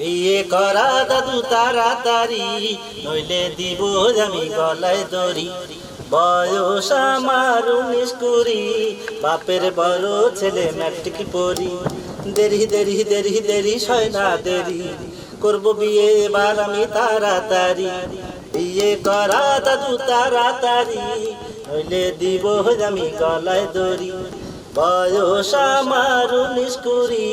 বিয়ে করা দাদু তাড়াতাড়ি, নইলে দিব আমি গলায় দড়ি। বয়স আমার উনিশ কুড়ি, বাপের বড় ছেলে ম্যাট্রিক পড়ি। দেরি দেরি দেরি দেরি, সয় না দেরি, করব বিয়ে এবার আমি তাড়াতাড়ি। বিয়ে করা দাদু তাড়াতাড়ি, নইলে দিব আমি গলায় দড়ি। বয়স আমার উনিশ কুড়ি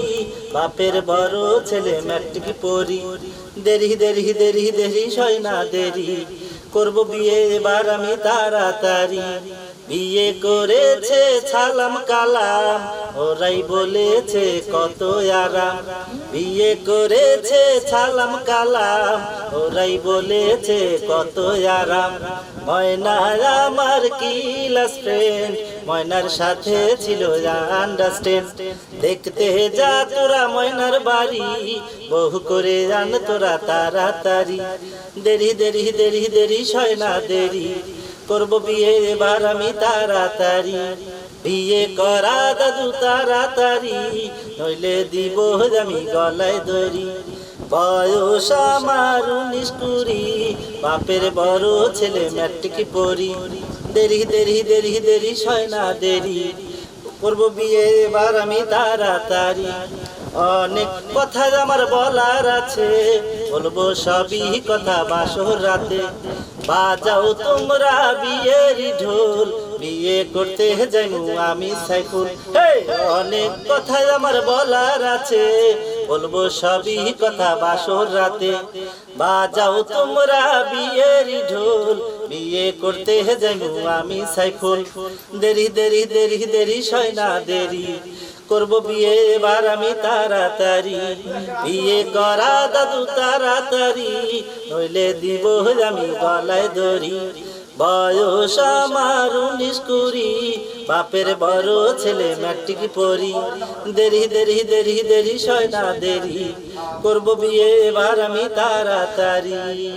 বাপের বড় ছেলে ম্যাট্রিক পড়ি। দেরি দেরি দেরি দেরি, সয় না দেরি। করব বিয়ে, এবার আমি তাড়াতাড়ি। বিয়ে করেছে ছালাম কালাম, ওরাই বলেছে কত আরাম। বিয়ে করেছে ছালাম কালাম, ওরাই বলেছে কত আরাম। ময়না আমার কিলাস ফ্রেন্ড ময়নার সাথে ছিল আন্ডারস্ট্যান্ড দেখতে যা তোরা ময়নার বাড়ি বহু করে জান তোরা তাড়াতাড়ি। দেরি দেরি দেরি দেরি সয় না দেরি করব বিয়ে, এবার আমি তাড়াতাড়ি। বিয়ে করা দাদু তাড়াতাড়ি, নইলে দিব আমি গলায় দড়ি। বয়স আমার উনিশ কুড়ি, বাপের বড় ছেলে ম্যাট্রিক পড়ি। দেরি দেরি দেরি দেরি সয় না দেরি করব বিয়ে, এবার আমি তাড়াতাড়ি। অনেক কথা আমার বলার আছে, বলব সবই কথা বাসর রাতে। বাজাও তোমরা বিয়ের ঢোল, বিয়ে করতে যাইমু আমি সাইফুল। অনেক কথা আমার বলার আছে, বলব সবই কথা বাসর রাতে। বাজাও তোমরা বিয়ের বিয়ে করতে যাইমু আমি সাইফুল। দেরি দেরি দেরি দেরি সয় না দেরি। করব বিয়ে, এবার আমি তাড়াতাড়ি। বিয়ে করা দাদু, তাড়াতাড়ি। নইলে দিব আমি গলায় দড়ি। বয়স আমার উনিশ কুড়ি। বাপের বড় ছেলে, ম্যাট্রিক পড়ি। দেরি দেরি দেরি দেরি সয় না দেরি। করব বিয়ে, এবার আমি তাড়াতাড়ি।